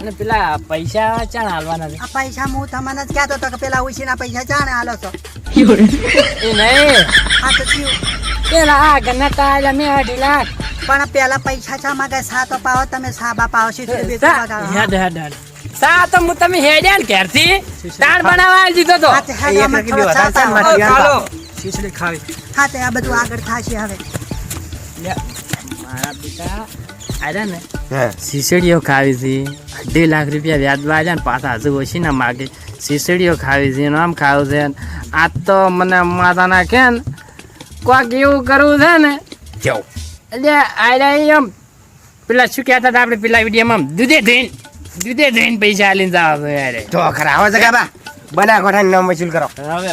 અને પેલા પૈસા ચાણ હાલવાના છે. આ પૈસા હું તમને જ કહેતો હતો કે પેલા ઉછીના પૈસા જાણે હાલો છો. એ નહીં. આ તો કયું પેલા આ ગન્ના તાજા મેં અઢી લાખ. પણ પેલા પૈસા ચા માગે સા તો પાવો તમે સાબા પાવો છો હેડ હેડ હેડ. સા તો હું તમે હેડ્યા ને ઘેરથી. તાણ બનાવવા આવી દીધો તો. ચાલો. શીશડી ખાવી. હા તે આ બધું આગળ થાશે હવે. મારા પિતા આર્યા ને? શીશડીઓ ખાવી હતી અઢી લાખ રૂપિયા વ્યાજ વાળ્યા ને પાછા હજુ ઓછી ના માગે. શીશડીઓ ખાવી હતી આમ ખાવું છે. આ તો મને માતાના કે ને કોક એવું કરવું છે ને જાઓ. એટલે આર્યા એમ પેલા શું કહેતા હતા આપણે પેલા વિડીયોમાં આમ દૂધે ધોઈને દૂધે ધોઈને પૈસા આલીને જવા યાર. તો ખરા આવો જગા બા. બના કોઠાની નામ વસૂલ કરો. હવે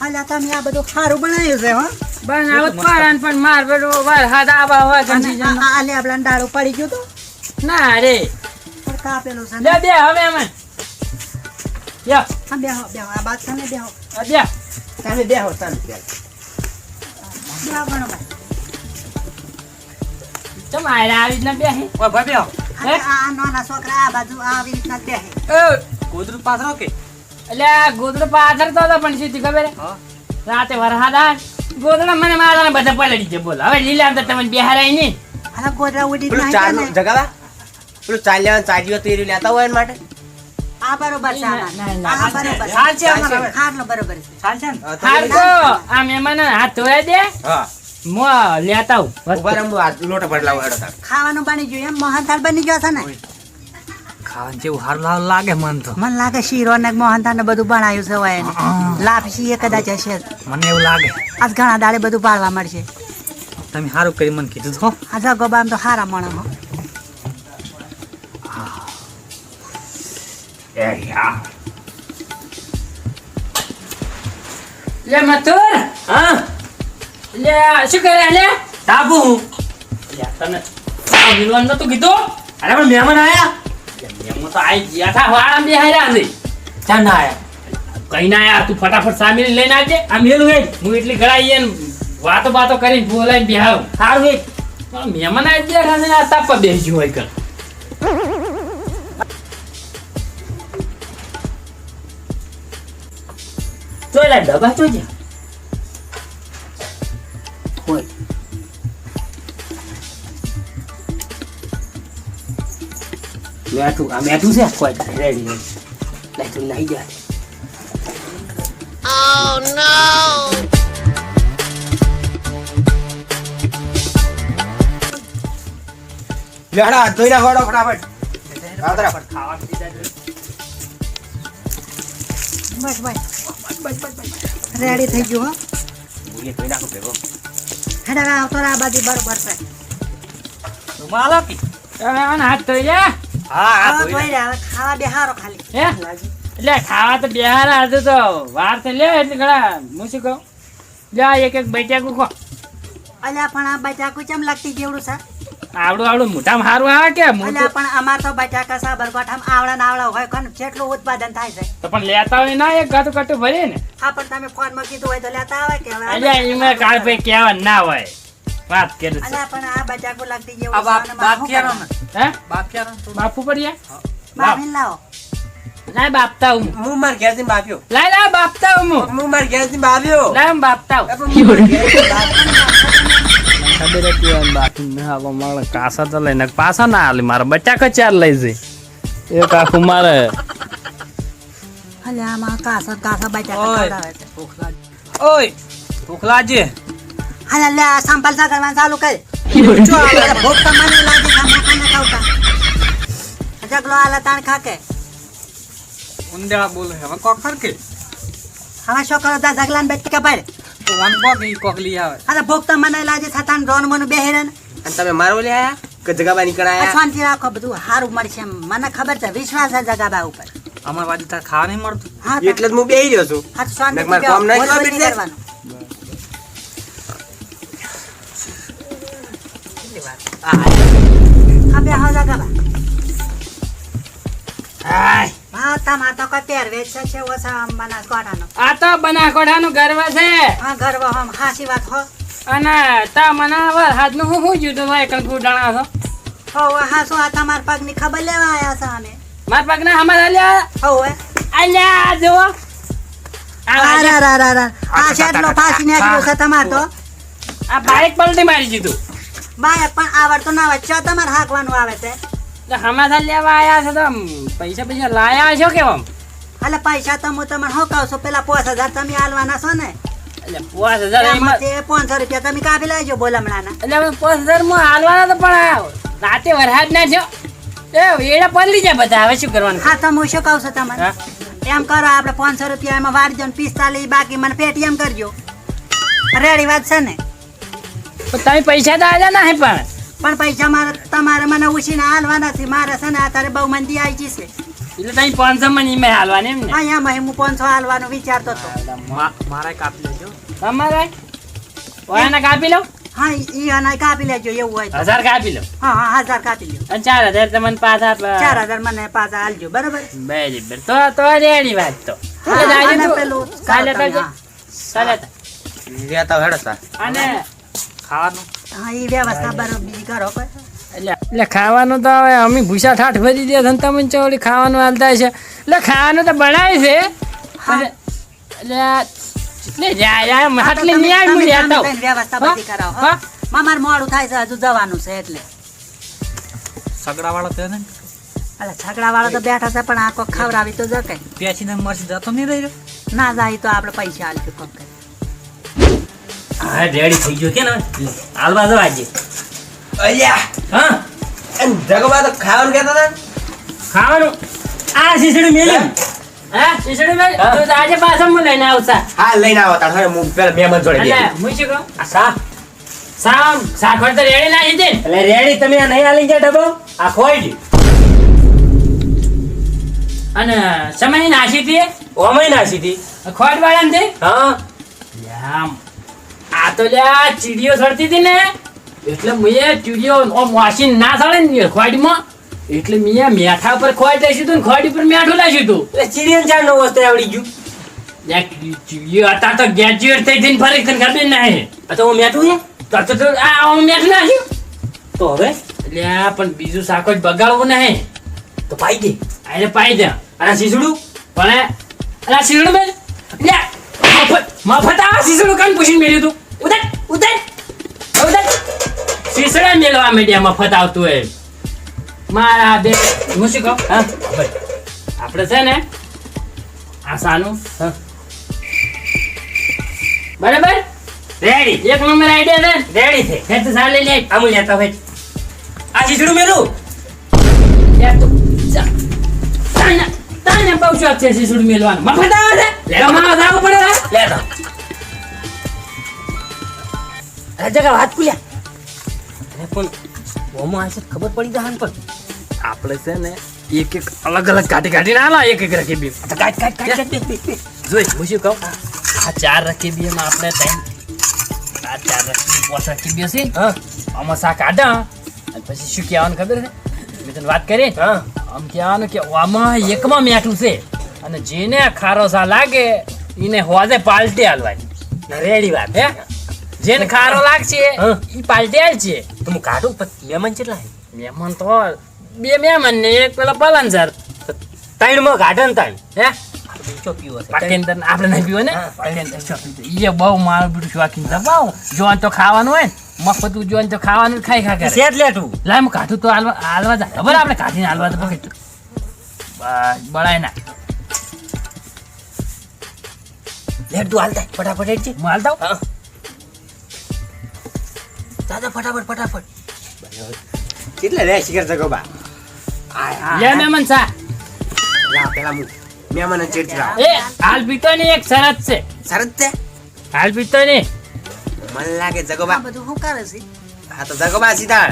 અલ્યા તમે આ બધું સારું બનાવ્યું છે હો? બનાવો પાડન પણ માર બેટો વરસાદ હાથ આવા હોય અને કન્ડિશન આ- આ લેબલાનું પડી ગયું તો? ના રે. કાપેલું છે લે બે હવે અમે. યો હા બેહો બેહો આ બાદ તમે બેહો આ દે તમે બેહો તમે બેહો આવી રીતના બેહી ભાઈ બેહો આ નાના છોકરા આ બાજુ આવી રીતના બેહે ગોદરું પાથરો કે? એટલે આ ગોદડો પાથરતો હતો પણ શું ખબર? રાતે વરસાદ ગોદડા મને મારા બધા પલડી છે બોલો હવે લીલા અંદર તમે બિહારાય નહીં. હાલા ઉડી પેલું એ લેતા હોય માટે. આ બરોબર છે આ બરોબર ચાલશે અમારે. હારનો બરોબર છે. ચાલશે ને હાલ તો આ મહેમાન હાથ ધોયા દે. હા. મો લેતા ઊભા હું લોટો ખાવાનું બની ગયું એમ. મોહનથાળ બની ગયો છે ને? ખાવાનું જેવું હારું હારું લાગે મન તો. મને લાગે શીરો ને મોહનતા ને બધું બનાવ્યું છે હોય. લાપસી એ કદાચ હશે. મને એવું લાગે. આજ ઘણા દાડે બધું પાડવા મળશે. તમે સારું કરી મને કીધું તો આ જગોબામ તો હારા મણ હો. લે મથુર. હા? લે શું કરે લે? તાબુ લે તને આ વિલવાન નતું કીધું? અરે પણ મહેમાન આયા. તો આઈ ગયા થા વાળા બે હાર્યા છે. ચાર ના આયા. કઈ ના યાર તું ફટાફટ સામે લઈને આવજે. આ મેલું હે હું એટલી ને વાતો બાતો કરીને બોલાઈને બેહાવ સારું પણ મહેમાન આવી બેઠા છે આ તાપા બેસી હોય કર જોઈ લે ડબ્બા જોઈ મેઠું આ મેઠું છે? કોઈ રેડી લે જાય. લઈ જા લેડા ધોઈ નાખો હેડો ફટાફટ. આવો તરફ. બસ બસ રેડી થઈ ગયો હો. ભૂલી ધોઈ નાખો ભેગો. હેડા આવતો આ બાજુ બરોબર છે. રૂમાલ આપી તમે હાથ ધોઈ લે. હા લે, ખાવા બેહારો ખાલી. હે? એટલે ખાવા તો બિહાર હતું તો વાર તો લે એટલે ઘણા હું શું કહું? જા એક એક બૈઠા ખો. અલ્યા પણ આ બટાકું કેમ લાગતી જેવડું છે આવડું આવડું મોટામાં સારું આવે કે? અલ્યા પણ અમાર તો બટાકા સાબરકાંઠામાં આવડા નાવડા હોય કોણ જેટલું ઉત્પાદન થાય છે. તો પણ લેતા હોય ના એક ગાતું કટું ભરીએ ને. હા પણ તમે ફોનમાં કીધું હોય તો લેતા આવે કે અલ્યા એમાં કાળ ભાઈ કહેવા ના હોય. વાત કરે છે. અલા પણ આ બટાકું લાગતી જેવો આ બાપ બાપ ક્યાં કરવાનું? હે? બાપ બાપુ પડ્યા બાપ લાવો. લાય બાપતા હું. હું માર ઘેરથી બાપ્યો. લાય લાય બાપતા હું. હું માર ઘેરથી બાપ્યો. લાય હું બાપતા હું. ખબર ખબર હતી એમ બાકી ના આવા મારે કાસા તો લઈને પાછા ના આલે મારે બટાકા ચાર લઈ જઈ એક આખું મારે અલ્યા આમાં કાસો કાસો બટાકા ઓય. ઓય ભૂખલાજી. અલ્યા લે આ સા કરવાનું ચાલુ કર. જો આ ભૂખ તો મને લાગી છે મોકાને ખાવતા? જગલો આલા તાણ ખાકે. ઉંદા બોલે હવે કોખર કે હવે શું કરો તા જગલાન બેઠ કે પર તો વન બોગ ઈ કોક આવે. અરે ભૂખ તો મને લાગે છે તાણ રોન મનું બેહેરન. ને અને તમે મારો લે આયા? કે જગાબા નીકળ આયા? શાંતિ રાખો બધું સારું મળશે છે મને ખબર છે વિશ્વાસ છે જગાબા ઉપર. અમાર વાડી તાર ખાવા નહીં મળતું. હા એટલે જ હું બેહી રહ્યો છું. હા શાંતિ કામ નહીં કરવાનું. હા હા હા આ તો હા હો મને હું હા પગની ખબર લેવા આયા છે અમે માર પગના હમાર અલ્યા જો આ રા. આ તમારે તો આ બાઈક પલટી મારી દીધું બાય પણ આવડતો ના આવે ચો તમારે હાંકવાનું આવે છે? એટલે લેવા આયા છો તો પૈસા પૈસા લાયા છો કેમ આમ? એટલે પૈસા તો હું તમને કહું પેલા પાંચ હજાર તમે આલવાના છો ને? પાંચ હજાર પાંચસો રૂપિયા તમે કાપી લાવજો બોલમણાના. એટલે પાંચ હજારમાં હાલવાના તો પણ રાતે વરસાદ ના એ એડા પલળી જાય બધા હવે શું કરવાનું? હા તો હું શું કહું છું તમને? એમ કરો આપણે પાંચસો રૂપિયા એમાં વાળજો ને પિસ્તાલીસ બાકી મને પેટીએમ કરજો. રેડી વાત છે ને? તમે પૈસા તો આલ્યા ના પણ. પણ પૈસા મારે તમારે મને ઉછીને હાલવાના છે. મારે છે ને અત્યારે બહુ મંદી આવી જશે એટલે તમે પાંચસો મને ઈમે હાલવાની એમ ને? અહીંયા હું પાંચસો હાલવાનો વિચારતો હતો. મારે કાપી લેજો. તમારે? ઓયાના કાપી લો? હા ઈ અનાય કાપી લેજો એવું હોય તો. હજાર કાપી લો. હા હા હજાર કાપી લો અને ચાર હજાર તમને પાછા ચાર હજાર મને પાછા હાલજો બરાબર? બરાબર. તો તો રેડી વાત તો. હા, કાલે તો કાલે તો. લેતા હેડો તા. અને ખાવાનું? હા એ વ્યવસ્થા બરાબર બીજી કરો એટલે એટલે ખાવાનું તો હવે અમે ભૂસા ઠાઠ ભરી દે છે ને તમે ચોળી ખાવાનું હાલતા છે. એટલે ખાવાનું તો બનાય છે. એટલે વ્યવસ્થા મામાર મોડું થાય છે હજુ જવાનું છે એટલે. સગડા વાળા તો ને અલા છકડા વાળા તો બેઠા છે પણ આ કોક ખવડાવી તો જકે પેચીને મરસી જતો નહીં રહ્યો? ના જાય તો આપણે પૈસા આલજો કોક. હા રેડી થઈ ગયો કે ને હાલવા દો. આજે અલ્યા. હા? જગમાં તો ખાવાનું કહેતા હતા ખાવાનું? આ શીશડી મેલી. હા? શીશડી મેલી? તો આજે પાછા હું લઈને આવતા હા લઈને આવો તાર. હું પેલા મહેમાન જોડે બેસું. હું શું કહું? આ સા સામ સાખર તો રેડી લાવી દે એટલે રેડી તમે આ નહીં આલી ગયા ડબો આ ખોઈ ગયું અને સમય નાસી દે ઓમય નાસી હતી. ખોટ વાળા ને હા આમ આ તો લ્યા ચીડીઓ સડતી હતી ને. એટલે મેં ચીડીઓ ઓમ વાસીને ના સડે ને ખોડીમાં એટલે મેં મેઠા પર ખોટ લાવી તું ખોડી પર મેઠું લાવી તું. એટલે ચીડીઓ ચાર નો વસ્તુ આવડી ગયું. ચીડીઓ હતા તો ગ્રેજ્યુએટ થઈ થઈને ફરી તને ખબર નહીં. આ તો હું મેઠું છે? તો તો તો આ હું મેઠું નાખ્યું તો હવે? એટલે પણ બીજું શાકો જ બગાડવું નહીં. તો પાઈ દે. અરે પાઈ દે. અને શીસડું? પણ અલા શીરડું બેન. મફત મફત આ શીસડું કાન પૂછીને મેળ્યું તું. શીસડા મેળવા મીડિયા મફત આવતું હોય. મારા બે હું શું કહું? હા. આપણે છે ને આ સાનું બરાબર? રેડી એક નંબર આઈડિયા છે રેડી છે. ને તો સાલે લે. આમ લેતા હોય. આ શીસડું મેલું? યાર તું. જા. તાને તાને પહોંચ્યો છે શીસડું મેળવાનું મફત આવે છે? પડે લેતા વાત કુલ્યા અરે પણ ઓમો આશે ખબર પડી જાય ને પણ. આપણે છે ને એક એક અલગ અલગ કાઢી કાઢીને આલા એક એક રાખી બી કાટ કાટ કાટ બે, બે. જોઈ હું શું કહું? આ ચાર રકીબીમાં આપણે ટાઈમ આ ચાર રકીબી રાખી બી હશે. હા. આમાં શાક આડા. અને પછી શું કહેવાનું ખબર છે? મેં તને વાત કરી? હા. આમ કહેવાનું કે આમાં એકમાં મેઠું છે. અને જેને ખારો સા લાગે એને હોજે પાલટી હાલવાની. રેડી વાત હે? જેને ખારો લાગશે. એ પાલટી છે તો હું કાઢું મહેમાન કેટલા મહેમાન તો બે મહેમાન ને એક પેલા પલનસર ત્રણમાં કાઢે ને ત્રણ. હે? આપણે નહીં પીવો ને. ઈ બહુ મારું શોખીન જોન તો ખાવાનું હોય મફતું જોન તો ખાવાનું ખાઈ ખા કરે લેટું લાય કાઢું તો હાલવા હાલવા જા ખબર આપણે કાઢીને હાલવા તો પકડ બળાય ના. લેટ તું હાલતા ફટાફટ હેડ છે હું હાલતા હા. દાદા ફટાફટ ફટાફટ. કેટલા રે શિખર જગોબા લે મેમન સા. લા પેલા મુ મેમન ચેડથી લાવ એ હાલ પીતો ની એક શરત છે. શરત છે? હાલ પીતો ની મને લાગે જગોબા. બધું હું કરે છે? હા તો જગોબા સીધા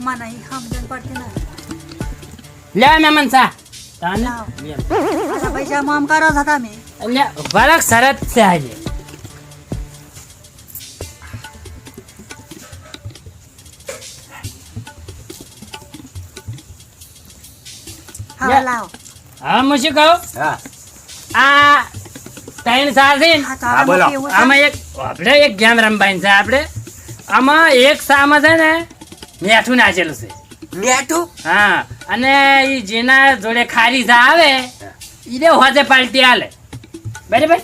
મને ઈ સમજણ પડતી નથી લે મેમન સા. તાને. પૈસા મોમ કરો છો તમે. લે વરક શરત છે આજે. હવે યા. હા હું શું કહું. હા. આ ત્રણ સા છે ને હા તો હા, હવે બોલો. મૂકી એવું છે. આમાં એક આપણે એક ગેમ રમવાની છે આપણે. આમાં એક સામાં છે ને મીઠું નાખેલું છે. મેઠું? હા અને એ જેના જોડે ખારી સા આવે ઈને હોજે પાલટી આલે બરાબર?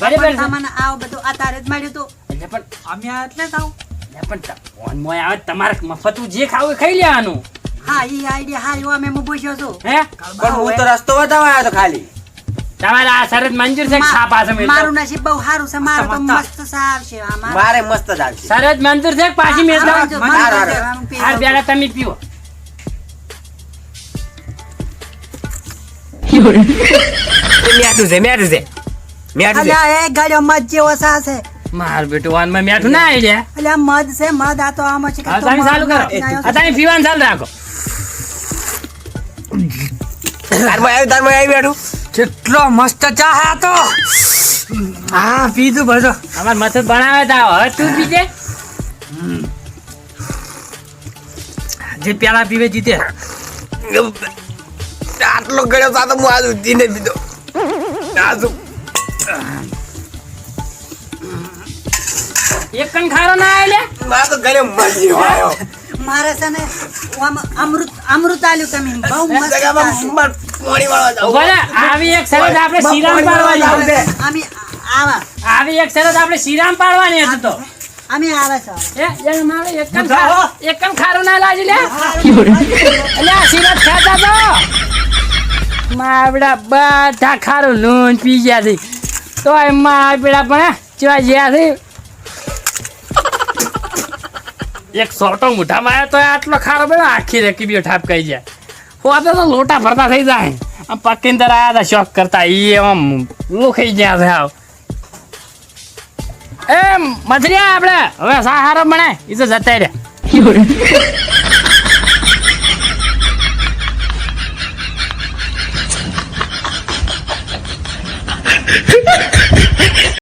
બરાબર તમને આવું બધું અત્યારે જ મળ્યું તું. એટલે પણ અમે એટલે જ આવું. પણ ફોન મોય આવે તમારે મફતું જે ખાવું એ ખાઈ લેવાનું. હા ઈ આઈડિયા હારી અમે હું પૂછ્યો છું હે? પણ હું તો રસ્તો બતાવવા આવ્યો તો ખાલી. તમારે આ શરત મંજૂર છે ખા પાસે મા- મારું નસીબ બહુ સારું છે મારું તો મસ્ત સાર છે મારે મસ્ત જ આવશે શરત મંજૂર છે પાછી મેળ લઉં. બેડા તમે પીઓ મેટું છે મેટું છે મેટું છે. અલ્યા એ ગાડીઓ મત જેવો સા છે. માર બેટું વાનમાં મેઠું ના આવી જાય. અલ્યા મધ છે મધ આ તો આમાં છે કે તમે ચાલુ કરો. નાખ્યો તમે પીવાનું ચાલુ રાખો. તારમાં આવી બેઠું કેટલો મસ્ત ચા હે તો. હા પીધું બધો અમાર મથત બનાવે તા હવે તું પીજે જે પેલા પીવે જીતે. આટલો ગળ્યો તો આ હું આજ સુધી પીધો. આ એક કણ ખારો ના આવે લે મારે તો ગળ્યો મળી આવ્યો મારે છે ને આમ અમૃત અમૃત આલ્યું તમે બહુ મસ્ત જગામાં ચા છે. માર પાણી વાળવા જાવું. ઊભા આવી એક સરસ આપણે શ્રીરામ. અમે આવા. આવી એક શરત આપણે શ્રીરામ પાડવાની હતી તો. અમે આવે છે. એ એ મારે એક કણ ખારો એક કન ખારો ના લાજી લે. અલ્યા સિરત ખાતા તો. માવડા બધા ખારું લૂણ પી ગયા છે. તો એમાં આપડા પણ ચવા ગયા છે. એક સોટો મોઢામાં આવ્યો તો આટલો ખારો બેડો આખી રેકી બીઓ ઠાપકાઈ જાય હોતે તો લોટા ભરતા થઈ જાય. આમ પકીંદર આવ્યા હતા શોખ કરતા એ આમ લુખાઈ ગયા છે આવ. એ મધરિયા આપણે, હવે સા હારો બને એ તો જતા રહ્યા Ha ha ha!